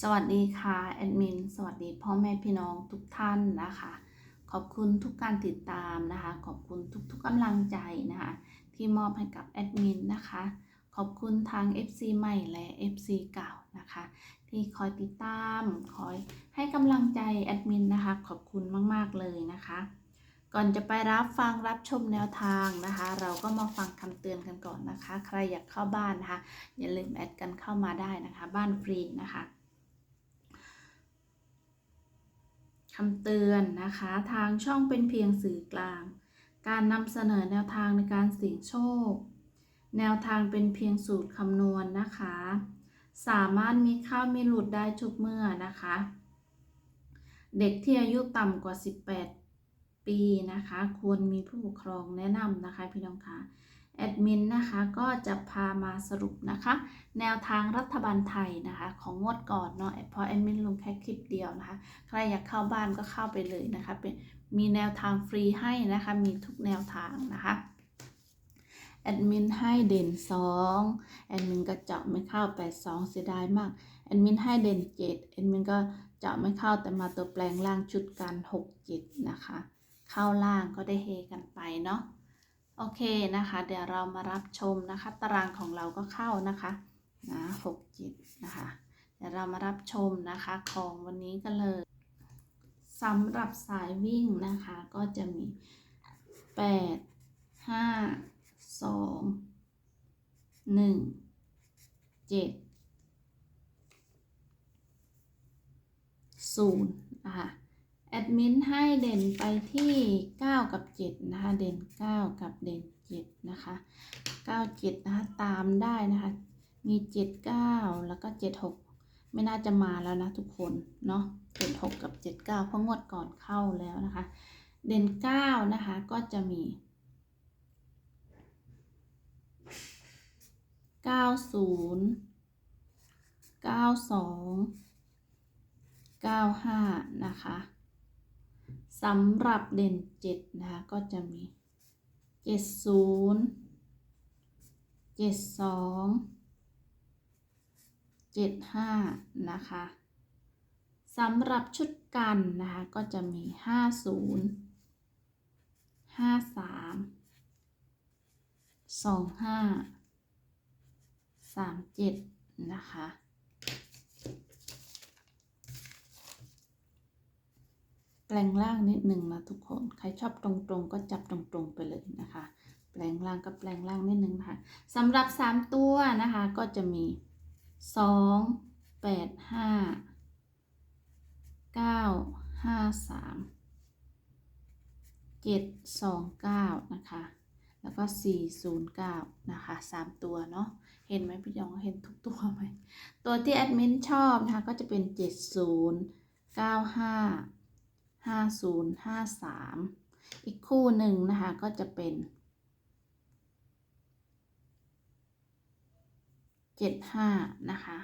สวัสดีค่ะแอดมินสวัสดีพ่อแม่พี่น้องทุกท่านนะคะ ขอบคุณทุกการติดตามนะคะ ขอบคุณทุกๆกำลังใจนะคะ ที่มอบให้กับแอดมินนะคะ ขอบคุณทาง FC ใหม่และ FC เก่านะคะ ที่คอยติดตามคอยให้กำลังใจแอดมินนะคะ ขอบคุณมากๆเลยนะคะ ก่อนจะไปรับฟังรับชมแนวทางนะคะ เราก็มาฟังคำเตือนกันก่อนนะคะ ใครอยากเข้าบ้านนะคะอย่าลืมแอดกันเข้ามาได้นะคะ บ้านฟรีนะคะ คำเตือนนะคะ ทางช่องเป็นเพียงสื่อกลาง การนำเสนอแนวทางในการเสี่ยงโชค แนวทางเป็นเพียงสูตรคำนวณนะคะ สามารถมีเข้ามีหลุดได้ทุกเมื่อนะคะ เด็กที่อายุต่ำกว่า 18 ปีนะคะ ควรมีผู้ปกครองแนะนำนะคะพี่น้องคะ แอดมินนะคะก็จะพามาสรุปนะคะ แนวทางรัฐบาลไทยนะคะของงวดก่อนเนาะเพราะแอดมินลงแค่คลิปเดียวนะคะ ใครอยากเข้าบ้านก็เข้าไปเลยนะคะเป็นมีแนวทางฟรีให้นะคะ มีทุกแนวทางนะคะแอดมินให้เด่น2แอดมินก็เจาะไม่เข้า8 2เสียดายมากแอดมินให้เด่น7แอดมินก็เจาะไม่เข้าแต่มาตัวแปลงล่างชุดกัน6 7 นะคะ เข้าล่างก็ได้เฮกันไปเนาะ โอเคนะคะ เดี๋ยวเรามารับชมนะคะ ตารางของเราก็เข้านะคะนะ6 7นะคะ เดี๋ยวเรามารับชมนะคะของวันนี้กันเลยสำหรับสายวิ่งนะคะ ก็จะมี 8 5 2 1 7 0นะคะแอ ดมินให้เด่นไปที่ 9 กับ 7 นะคะ เด่น 9 กับเด่น 7 นะคะ 9 7 นะคะ ตามได้นะคะ มี 7 9 แล้วก็ 7 6 ไม่น่าจะมาแล้วนะทุกคน เนาะ7 6 กับ 7 9 เพราะงวดก่อนเข้าแล้วนะคะ เด่น 9 นะคะ ก็จะมี 90 92 95 นะคะ สำหรับเด่น7นะคะก็จะมี70 72 75นะคะสำหรับชุดกันนะคะก็จะมี50 53 25 37นะคะ แป ลงล่างนิดหนึ่งนะทุกคน ใครชอบตรงๆ ก็จับตรงๆไปเลยนะคะ แปลงล่างก็แปลงล่างนิดหนึ่งนะคะสำหรับ 3 ตัวนะคะก็จะมี 2 8 5 9 5 3 7 2 9 นะคะ แล้วก็ 409 นะคะ 3 ตัวเนาะ เห็นไหมพี่ยองเห็นทุกตัวไหม ตัวที่แอดมินชอบนะคะก็จะเป็น 70 95 50 53 อีกคู่หนึ่งนะคะก็จะเป็น 75 นะคะ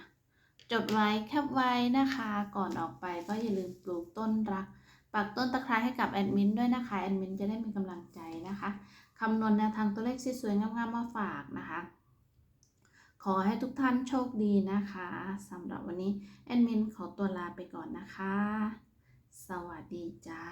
จดไว้แคปไว้นะคะ ก่อนออกไปก็อย่าลืมปลูกต้นรักปักต้นตะไคร้ให้กับแอดมินด้วยนะคะแอดมินจะได้มีกำลังใจนะคะคำนวณแนวทางตัวเลขสวยๆงามๆมาฝากนะคะ ขอให้ทุกท่านโชคดีนะคะสำหรับวันนี้แอดมินขอตัวลาไปก่อนนะคะ สวัสดีจ้า